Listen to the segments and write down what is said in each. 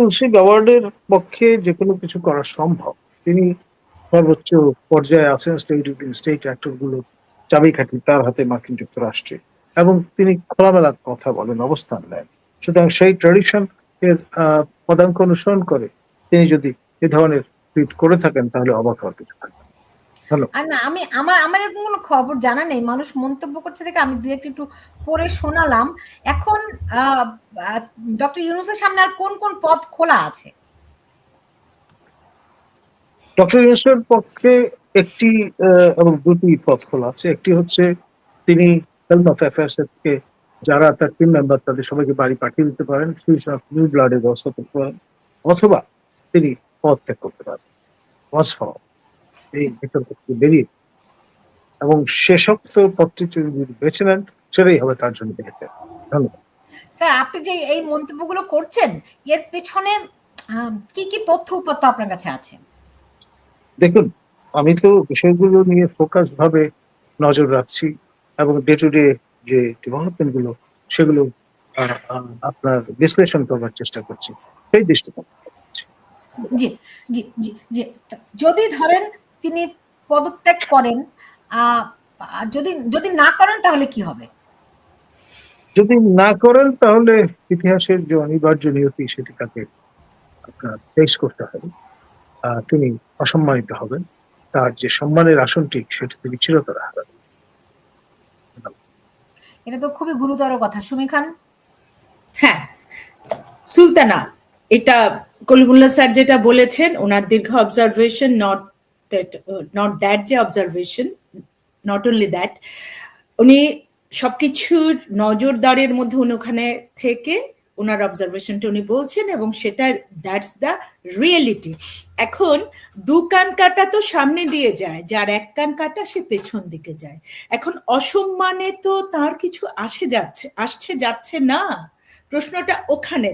তুলসী গাওয়ার্ডের পক্ষে যে কোনো কিছু করা সম্ভব। তিনি সর্বোচ্চ পর্যায়ে আছেন স্টেট স্টেটগুলো চাবিকাঠি তার হাতে মার্কিন যুক্তরাষ্ট্রে। এবং তিনি খোলামেলা কথা বলেন, অবস্থান নেন। সুতরাং সেই ট্রেডিশন এর পদাঙ্ক অনুসরণ করে তিনি যদি এ ধরনের টুইট করে থাকেন, তাহলে অবাক হওয়ার কিছু থাকবে না। আমি আমার আমার এরকম কোনো খবর জানা নেই। মানুষ মন্তব্য করছে দেখে আমি দু একটা পড়ে শোনালাম। এখন ডক্টর ইউনুসের সামনে আর কোন কোন পথ খোলা আছে? ডক্টর ইউনুসের পক্ষে একটি এবং দুটি পথ খোলা আছে। একটি হচ্ছে তিনি হেলথ অফ অ্যাফেয়ার্স থেকে যারা তার টিম মেম্বার তাদের সবাইকে বাড়ি পাঠিয়ে দিতে পারেন। ফিউশন অফ নিউ ব্লাডের ব্যবস্থা করতে পারেন। অথবা তিনি পদ ত্যাগ করতে পারেন। ওয়াজ ফর এই থেকে বেরিয়ে এবং শেষোক্ত পথটি যদি বেছে নেন সেটাই হবে তার জন্য ধন্যবাদ। স্যার আপনি যে এই মন্তব্যগুলো করছেন এর পেছনে কি কি তথ্য উপাত্ত আপনার কাছে আছে? দেখুন আমি তো বিষয়গুলো নিয়ে ফোকাস ভাবে নজর রাখছি এবং ডে টু ডে যে ডেভেলপমেন্টগুলো সেগুলো আপনার বিশ্লেষণ করবার চেষ্টা করছি। সেই দৃষ্টিকোণ জি জি জি জি। যদি ধরেন তিনি পদত্যাগ করেন যদি যদি না করেন তাহলে কি হবে? যদি না করেন তাহলে ইতিহাসের যে অনিবার্য নিয়তি সেটি তাকে আপনার ফেস করতে হবে। আহ, তিনি অসম্মানিত হবেন। তার যে সম্মানের আসনটি সেটি তিনি চিরতর হারাবেন। এটা তো খুবই গুরুতর কথা। সুমি খান? হ্যাঁ। সুলতানা এটা কলিমুল্লাহ স্যার যেটা বলেছেন ওনার দীর্ঘ অবজারভেশন নট নট দ্যাট যে অবজারভেশন নট অনলি দ্যাট উনি সবকিছুর নজরদারের মধ্যে উনি ওখানে থেকে ওনার অবজারভেশনটা উনি বলছেন এবং সেটা দ্যাটস দ্য রিয়েলিটি এখন দু কান কাটা তো সামনে দিয়ে যায়, যার এক কান কাটা সে পেছন দিকে যায়। এখন অসম্মানে তো তার কিছু আসে যাচ্ছে, আসছে যাচ্ছে না। প্রশ্নটা ওখানে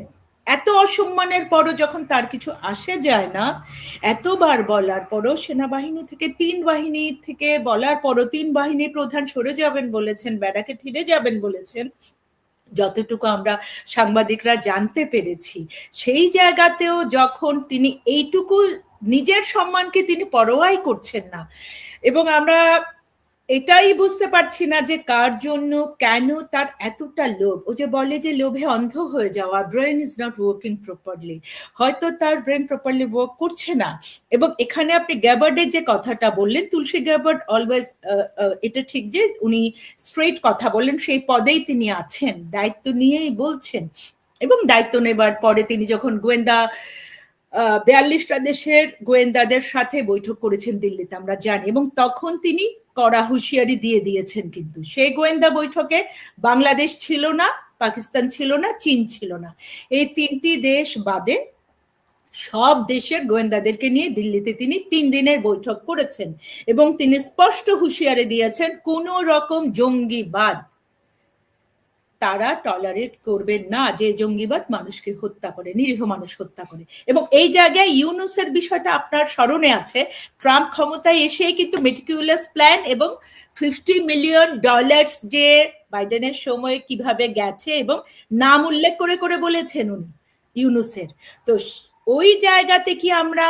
এত অসম্মানের পরও যখন তার কিছু আসে যায় না, এতবার বলার পরও সেনাবাহিনী থেকে, তিন বাহিনী থেকে বলার পরও তিন বাহিনীর প্রধান সরে যাবেন বলেছেন, ব্যারাকে ফিরে যাবেন বলেছেন, যতটুকু আমরা সাংবাদিকরা জানতে পেরেছি। সেই জায়গাতেও যখন তিনি এইটুকু নিজের সম্মানকে তিনি পরোয়াই করছেন না, এবং আমরা এটাই বুঝতে পারছি না যে কার জন্য কেন তার এতটা লোভ। ও যে বলে যে লোভে অন্ধ হয়ে যাওয়া brain is not working properly হয়তো তার ব্রেন প্রপারলি ওয়ার্ক করছে না। এবং এখানে আপনি গ্যাবার্ডের যে কথাটা বললেন, তুলসী গ্যাবার্ড অলওয়েজ এটা ঠিক যে উনি স্ট্রেট কথা বললেন, সেই পদেই তিনি আছেন, দায়িত্ব নিয়েই বলছেন। এবং দায়িত্ব নেবার পরে তিনি যখন গোয়েন্দা বিয়াল্লিশটা দেশের গোয়েন্দাদের সাথে বৈঠক করেছেন দিল্লিতে, আমরা জানি। এবং তখন তিনি কড়া হুঁশিয়ারি দিয়ে দিয়েছেন কিন্তু। সেই গোয়েন্দা বৈঠকে বাংলাদেশ ছিল না, পাকিস্তান ছিল না, চীন ছিল না। এই তিনটি দেশ বাদে সব দেশের গোয়েন্দাদেরকে নিয়ে দিল্লিতে তিনি তিন দিনের বৈঠক করেছেন। এবং তিনি স্পষ্ট হুঁশিয়ারি দিয়েছেন, কোন রকম জঙ্গিবাদ তারা টলারেট করবেন না যে জঙ্গিবাদ মানুষকে হত্যা করে, নিরীহ মানুষ হত্যা করে। এবং এই জায়গায় ইউনুসের বিষয়টা আপনার স্মরণে আছে। ট্রাম্প ক্ষমতায় এসে কিন্তু মেটিকিউলাস প্ল্যান এবং ফিফটি মিলিয়ন ডলার্স যে বাইডেনের সময় কীভাবে গেছে এবং নাম উল্লেখ করে করে বলেছেন উনি ইউনুসের। তো ওই জায়গাতে কি আমরা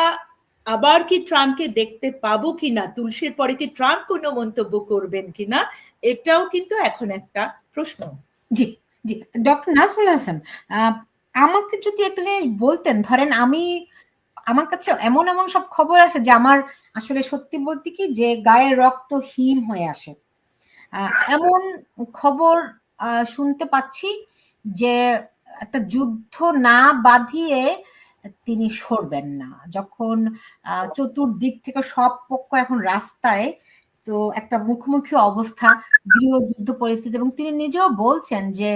আবার কি ট্রাম্পকে দেখতে পাবো কিনা, তুলসীর পরে কি ট্রাম্প কোনো মন্তব্য করবেন কিনা, এটাও কিন্তু এখন একটা প্রশ্ন। জি জি। ডক্টর নাজমুল হাসান আমাকে যদি একটা জিনিস বলতেন, ধরেন আমি, আমার কাছে এমন এমন সব খবর আসে যে আমার আসলে সত্যি বলতে কি যে গায়ের রক্ত হিম হয়ে আসে। এমন খবর শুনতে পাচ্ছি যে একটা যুদ্ধ না বাঁধিয়ে তিনি সরবেন না। যখন চতুর্দিক থেকে সব পক্ষ এখন রাস্তায় তো একটা মুখোমুখি অবস্থা গৃহযুদ্ধ পরিস্থিতি, এবং তিনি নিজেও বলছেন যে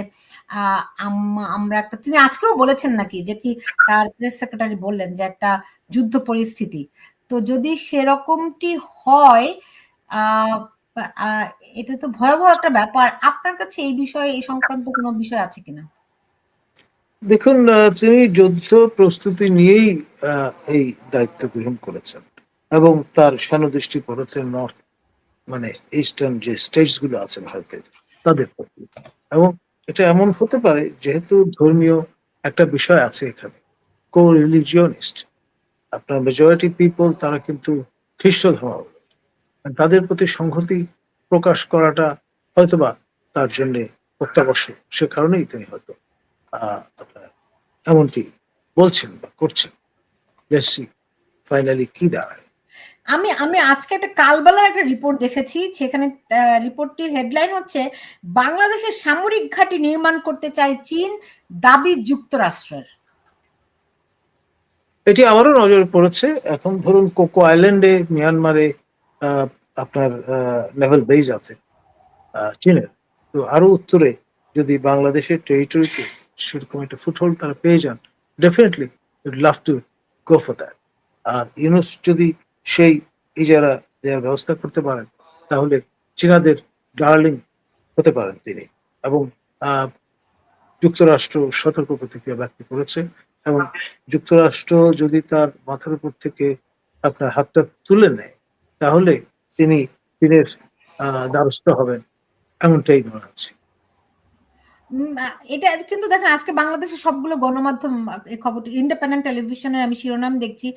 আমরা একটা, তিনি আজকেও বলেছেন নাকি যেটি তার প্রেস সেক্রেটারি বললেন যে একটা যুদ্ধ পরিস্থিতি। তো যদি সেরকমটি হয় এটা তো ভয়াবহ একটা ব্যাপার। আপনার কাছে এই বিষয়ে, এই সংক্রান্ত কোনো বিষয় আছে কিনা? দেখুন তিনি যুদ্ধ প্রস্তুতি নিয়েই এই দায়িত্ব গ্রহণ করেছেন এবং তার সানদৃষ্টি পড়েছেন নর্থ মানে ইস্টার্ন যে স্টেটসগুলো আছে ভারতের, তাদের প্রতি। এবং এটা এমন হতে পারে যেহেতু ধর্মীয় একটা বিষয় আছে এখানে কো রিলিজিয়নিস্ট আপনার মেজরিটি পিপল তারা কিন্তু খ্রিস্ট ধর্মাবলম্বী তাদের প্রতি সংহতি প্রকাশ করাটা হয়তোবা তার জন্য অত্যাবশ্যক, সে কারণেই তিনি হয়তো আপনার এমনটি বলছেন বা করছেন। ফাইনালি কি দাঁড়ায়। আমি আমি আজকে একটা কালবেলার একটা রিপোর্ট দেখেছি, সেখানে রিপোর্টটির হেডলাইন হচ্ছে, বাংলাদেশের সামরিক ঘাঁটি নির্মাণ করতে চায় চীন দাবি যুক্তরাষ্ট্রের। এটি আমারও নজরে পড়েছে। এখন ধরুন কোকো আইল্যান্ডে, মিয়ানমারে আপনার নেভাল বেজ আছে চীনের। তো আরও উত্তরে যদি বাংলাদেশের টেরিটরিতে সেরকম একটা ফুটহোল্ড তারা পেয়ে যান definitely love to go for that আর ইউনুস যদি সেই ইজারা দেওয়ার ব্যবস্থা করতে পারেন তাহলে চীনাদের ডার্লিং হতে পারেন তিনি এবং যুক্তরাষ্ট্র সতর্ক প্রতিক্রিয়া ব্যক্ত করেছে এবং যুক্তরাষ্ট্র যদি তার মাথার উপর থেকে আপনার হাতটা তুলে নেয় তাহলে তিনি চীনের দ্বারস্থ হবেন এমনটাই মনে আহ, এটা কিন্তু দেখেন আজকে বাংলাদেশের সবগুলো গণমাধ্যম খবরটি ইন্ডিপেন্ডেন্ট টেলিভিশনের আমি শিরোনাম দেখছি।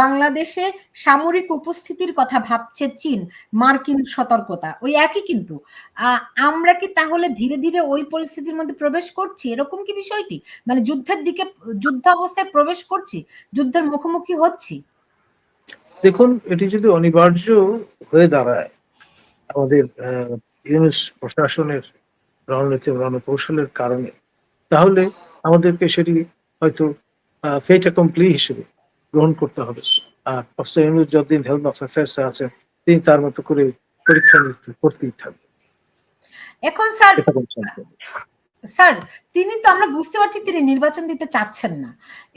বাংলাদেশে সামরিক উপস্থিতির কথা ভাবছে চীন মার্কিন সতর্কতা ওই একই কিন্তু। আমরা কি তাহলে ধীরে ধীরে ওই পরিস্থিতির মধ্যে প্রবেশ করছি? এরকম কি বিষয়টি? মানে যুদ্ধের দিকে যুদ্ধ অবস্থায় প্রবেশ করছি? যুদ্ধের মুখোমুখি হচ্ছি? দেখুন এটি যদি অনিবার্য হয়ে দাঁড়ায় আমাদের আহ, প্রশাসনের রণনীতি এবং রণকৌশলের কারণে। তাহলে আমাদেরকে সেটি হয়তো ফেট কমপ্লি হিসেবে গ্রহণ করতে হবে। আর ইউনুস হেলথ অফ অ্যাফেয়ার্স আছেন তিনি তার মতো করে পরীক্ষা নিরীক্ষা করতেই থাকবেন। এখন স্যার। স্যার তিনি তো আমরা বুঝতে পারছি তিনি নির্বাচন দিতে চাচ্ছেন না।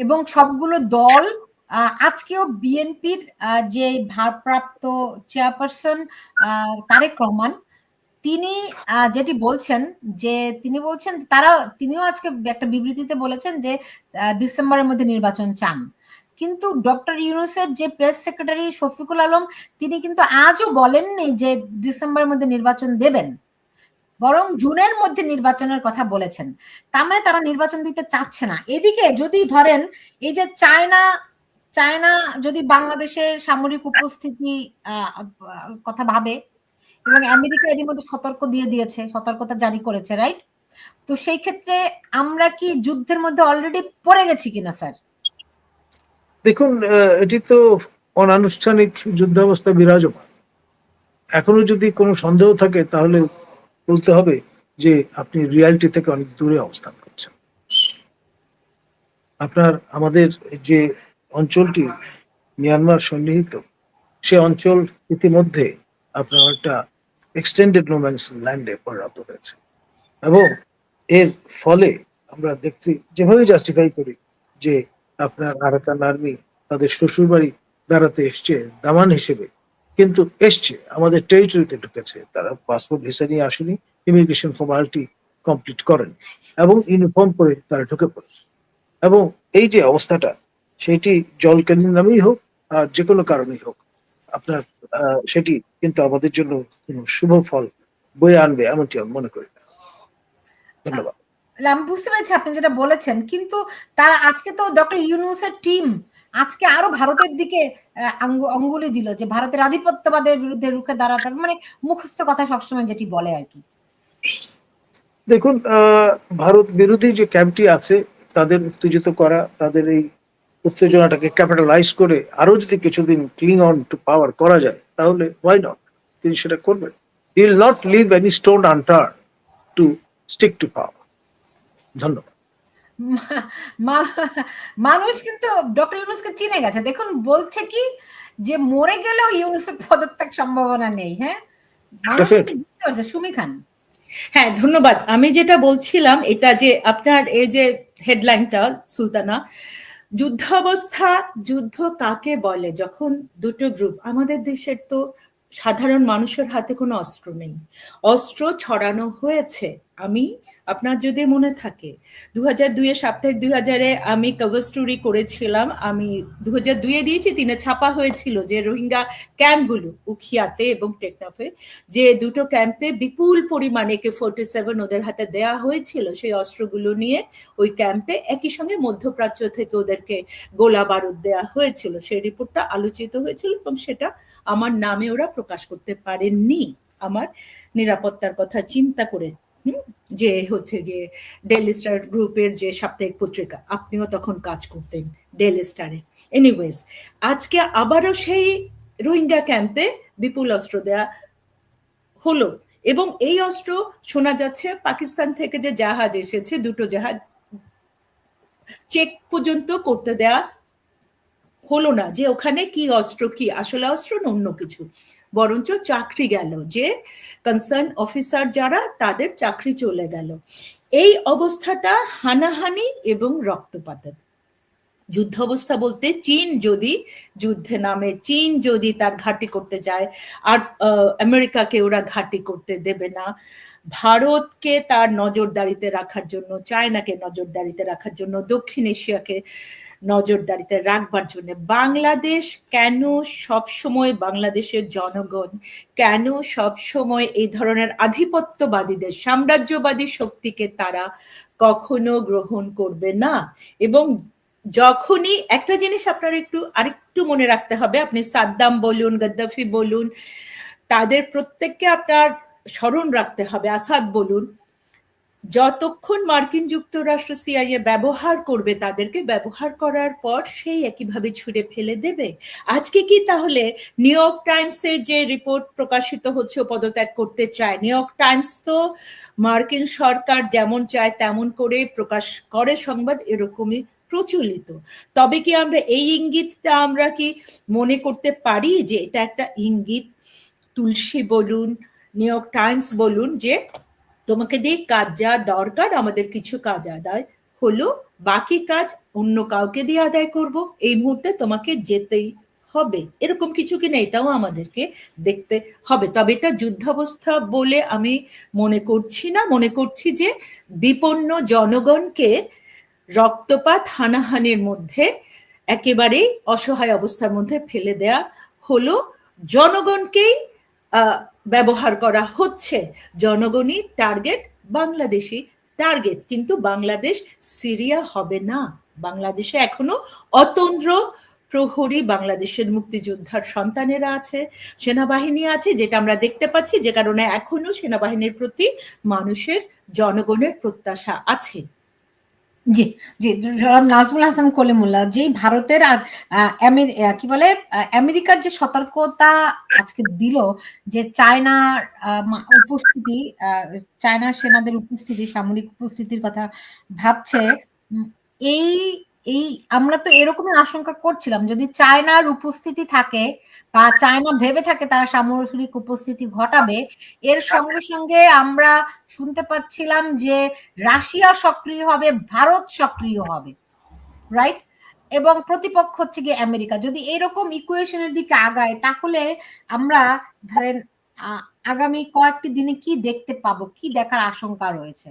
এবং সবগুলো দল আজকেও বিএনপির যে ভারপ্রাপ্ত চেয়ারপারসন তারেক রহমান তিনি যেটি বলছেন যে তিনি বলছেন তারা, তিনিও আজকে একটা বিবৃতিতে বলেছেন যে ডিসেম্বরের মধ্যে নির্বাচন চান। কিন্তু ডক্টর ইউনুসের যে প্রেস সেক্রেটারি শফিকুল আলম, তিনি কিন্তু আজও বলেননি যে ডিসেম্বরের মধ্যে নির্বাচন দেবেন। বরং জুনের মধ্যে নির্বাচনের কথা বলেছেন। তার মানে তারা নির্বাচন দিতে চাচ্ছে না। এদিকে যদি ধরেন, এই যে চায়না চায়না যদি বাংলাদেশে সামরিক উপস্থিতি কথা ভাবে এবং আমেরিকা এরই মধ্যে সতর্ক দিয়ে দিয়েছে, সতর্কতা জারি করেছে রাইট তো সেই ক্ষেত্রে আমরা কি যুদ্ধের মধ্যে অলরেডি পড়ে গেছি কিনা স্যার দেখুন এটি তো অনানুষ্ঠানিক যুদ্ধাবস্থা বিরাজমান। এখনও যদি কোনো সন্দেহ থাকে, তাহলে বলতে হবে যে আপনি রিয়ালিটি থেকে অনেক দূরে অবস্থান করছেন। আপনার, আমাদের যে অঞ্চলটি মিয়ানমার সন্নিহিত, সে অঞ্চল ইতিমধ্যে আপনার একটা এক্সটেন্ডেড নোম্যান্স ল্যান্ডে পরিণত হয়েছে। এবং এর ফলে আমরা দেখছি যেভাবে জাস্টিফাই করি যে আপনার আরাকান আর্মি তাদের শ্বশুরবাড়ি দাঁড়াতে এসছে, দামান হিসেবে। কিন্তু এসছে, আমাদের টেরিটরিতে ঢুকেছে। তারা পাসপোর্ট ভিসা নিয়ে আসেনি ইমিগ্রেশন ফর্মালিটি কমপ্লিট করেন। এবং ইউনিফর্ম পরে তারা ঢুকে পড়ে। এবং এই যে অবস্থাটা, সেটি জলকালীন নামেই হোক আর যে কোনো কারণেই হোক, আপনার সেটি কিন্তু আমাদের জন্য কোনো শুভ ফল বয়ে আনবে এমনটি আমি মনে করি না। ধন্যবাদ। আমি বুঝতে পেরেছি আপনি যেটা বলেছেন কিন্তু তারা আজকে তো ডক্টর ইউনুসের টিম আজকে আরও ভারতের দিকে অঙ্গুলি দিল যে ভারতের আধিপত্যবাদের বিরুদ্ধে রুখে দাঁড়াতে মানে মুখস্থ কথা সবসময় যেটি বলে আর কি। দেখুন আহ, ভারত বিরোধী যে ক্যাম্পটি আছে তাদের উত্তেজিত করা তাদের এই উত্তেজনাটাকে ক্যাপিটালাইজ করে আরও যদি কিছুদিন ক্লিং অন টু পাওয়ার করা যায় তাহলে ওয়াই নট তিনি সেটা করবেন। Will not leave any stone unturned to stick to power ধন্যবাদ। মানুষ কিন্তু ডক্টর ইউনুসকে চিনে গেছে। দেখুন বলছে কি যে মরে গেলেও ইউনুসের পদত্যাগ সম্ভাবনা নেই হ্যাঁ? সুমি খান। হ্যাঁ ধন্যবাদ। আমি যেটা বলছিলাম এটা যে আপনার এই যে হেডলাইনটা সুলতানা যুদ্ধাবস্থা, যুদ্ধ কাকে বলে? যখন দুটো গ্রুপ আমাদের দেশের তো সাধারণ মানুষের হাতে কোনো অস্ত্র নেই। অস্ত্র ছড়ানো হয়েছে। আমি, আপনার যদি মনে থাকে দু হাজার দুইয়ে সাপ্তাহিক দুই হাজারে আমি কভার স্টোরি করেছিলাম, আমি দু হাজার দুইয়ে দিয়েছি, তিনে ছাপা হয়েছিল যে রোহিঙ্গা ক্যাম্পগুলো, উখিয়াতে এবং টেকনাফে, যে দুটো ক্যাম্পে বিপুল পরিমাণে কে ফোর্টি সেভেন ওদের হাতে দেয়া হয়েছিল, সেই অস্ত্রগুলো নিয়ে ওই ক্যাম্পে একই সঙ্গে মধ্যপ্রাচ্য থেকে ওদেরকে গোলা বারুদ দেওয়া হয়েছিল। সেই রিপোর্টটা আলোচিত হয়েছিল এবং সেটা আমার নামে ওরা প্রকাশ করতে পারেননি। আমার নিরাপত্তার কথা চিন্তা করে যে হচ্ছে গিয়ে ডেলি স্টার গ্রুপের যে সাপ্তাহিক পত্রিকা, আপনিও তখন কাজ করতেন ডেলি স্টারে এনিওয়েজ আজকে আবারও সেই রোহিঙ্গা ক্যাম্পে বিপুল অস্ত্র দেয়া হলো এবং এই অস্ত্র শোনা যাচ্ছে পাকিস্তান থেকে যে জাহাজ এসেছে, দুটো জাহাজ চেক পর্যন্ত করতে দেয়া হলো না যে ওখানে কি অস্ত্র, কি আসলে অস্ত্র না অন্য কিছু। বরঞ্চ চাকরি গেল, যে কনসার্ন অফিসার যারা তাদের চাকরি চলে গেল। এই অবস্থাটা হানাহানি এবং রক্তপাতের। যুদ্ধ অবস্থা বলতে চীন যদি যুদ্ধে নামে, চীন যদি তার ঘাঁটি করতে যায়, আর আমেরিকাকে ওরা ঘাঁটি করতে দেবে না। ভারতকে তার নজরদারিতে রাখার জন্য, চায়নাকে নজরদারিতে রাখার জন্য, দক্ষিণ এশিয়াকে নজরদারিতে রাখবার জন্য, বাংলাদেশ কেন সব সময় বাংলাদেশের জনগণ, কেন সব সময় এই ধরনের আধিপত্যবাদীদের, সাম্রাজ্যবাদী শক্তিকে তারা কখনো গ্রহণ করবে না? এবং যখনই একটা জিনিস আপনার একটু, আরেকটু মনে রাখতে হবে, আপনি সাদ্দাম বলুন, গদ্দাফি বলুন, তাদের প্রত্যেককে আপনার স্মরণ রাখতে হবে, আসাদ বলুন। যতক্ষণ মার্কিন যুক্তরাষ্ট্র সিআইএ ব্যবহার করবে, তাদেরকে ব্যবহার করার পর সেই একইভাবে ছুঁড়ে ফেলে দেবে। আজকে কি তাহলে নিউ ইয়র্ক টাইমসে যে রিপোর্ট প্রকাশিত হচ্ছে পদত্যাগ করতে চায়? নিউ ইয়র্ক টাইমস তো মার্কিন সরকার যেমন চায়, তেমন করে প্রকাশ করে সংবাদ, এরকমই প্রচলিত। তবে কি আমরা এই ইঙ্গিতটা আমরা কি মনে করতে পারি যে এটা একটা ইঙ্গিত? তুলসী বলুন, নিউ ইয়র্ক টাইমস বলুন যে তোমাকে দিয়ে কাজ যা দরকার, আমাদের কিছু কাজ আদায় হলো, বাকি কাজ অন্য কাউকে দিয়ে আদায় করব। এই মুহূর্তে তোমাকে যেতেই হবে। এরকম কিছু কিনা এটাও আমাদেরকে দেখতে হবে। তবে এটা যুদ্ধাবস্থা বলে আমি মনে করছি না। মনে করছি যে বিপন্ন জনগণকে রক্তপাত, হানাহানির মধ্যে একেবারেই অসহায় অবস্থার মধ্যে ফেলে দেয়া হলো। জনগণকেই ব্যবহার করা হচ্ছে। জনগণই টার্গেট বাংলাদেশি টার্গেট। কিন্তু বাংলাদেশ সিরিয়া হবে না। বাংলাদেশে এখনও অতন্দ্র প্রহরী বাংলাদেশের মুক্তিযোদ্ধার সন্তানেরা আছে, সেনাবাহিনী আছে, যেটা আমরা দেখতে পাচ্ছি, যে কারণে এখনও সেনাবাহিনীর প্রতি মানুষের, জনগণের প্রত্যাশা আছে। জি জি নাজমুল হাসান কলিমুল্লাহ যেই ভারতের আর, কি বলে আমেরিকার যে সতর্কতা আজকে দিল যে চায়নার উপস্থিতি চায়না সেনাদের উপস্থিতি সামরিক উপস্থিতির কথা ভাবছে এই এই আমরা তো এরকমই আশঙ্কা করছিলাম যদি চায়নার উপস্থিতি থাকে বা চায়না ভেবে থাকে তারা সামরিক উপস্থিতি ঘটাবে। এর সঙ্গে সঙ্গে আমরা শুনতে পাচ্ছিলাম যে রাশিয়া সক্রিয় হবে ভারত সক্রিয় হবে রাইট এবং প্রতিপক্ষ হচ্ছে গিয়ে আমেরিকা। যদি এরকম ইকুয়েশনের দিকে আগায় তাহলে আমরা ধরেন আগামী কয়েকটি দিনে কি দেখতে পাবো কি দেখার আশঙ্কা রয়েছে?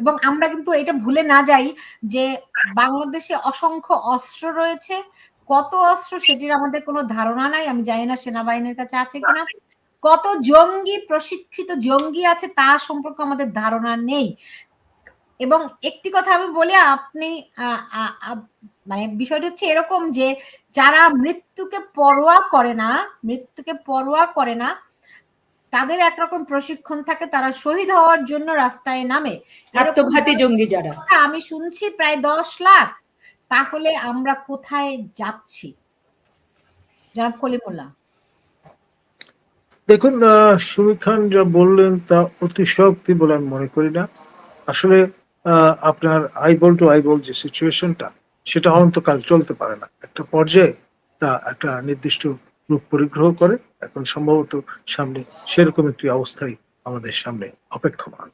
এবং আমরা কিন্তু এটা ভুলে না যাই যে বাংলাদেশে অসংখ্য অস্ত্র রয়েছে কত অস্ত্র সেটির আমাদের কোনো ধারণা নাই আমি জানি না সেনাবাহিনীর কাছে আছে কিনা। কত জঙ্গি প্রশিক্ষিত জঙ্গি আছে তা সম্পর্কে আমাদের ধারণা নেই। এবং একটি কথা আমি বলি আপনি মানে বিষয়টা হচ্ছে এরকম যে যারা মৃত্যুকে পরোয়া করে না মৃত্যুকে পরোয়া করে না তাদের একরকম প্রশিক্ষণ থাকে তারা শহীদ হওয়ার জন্য রাস্তায় নামে। আত্মঘাতী জঙ্গি যারা। আমি শুনছি প্রায় দশ লাখ। তাহলে আমরা কোথায় যাচ্ছি? দেখুন সুমি খান যা বললেন তা অতিশক্তি বলে আমি মনে করি না। আসলে আপনার আইবল টু আইবল যে সিচুয়েশনটা সেটা অনন্তকাল চলতে পারে না। একটা পর্যায়ে তা একটা নির্দিষ্ট রূপ পরিগ্রহ করে, এখন সম্ভবত সামনে সেরকম একটি অবস্থাই আমাদের সামনে অপেক্ষমান।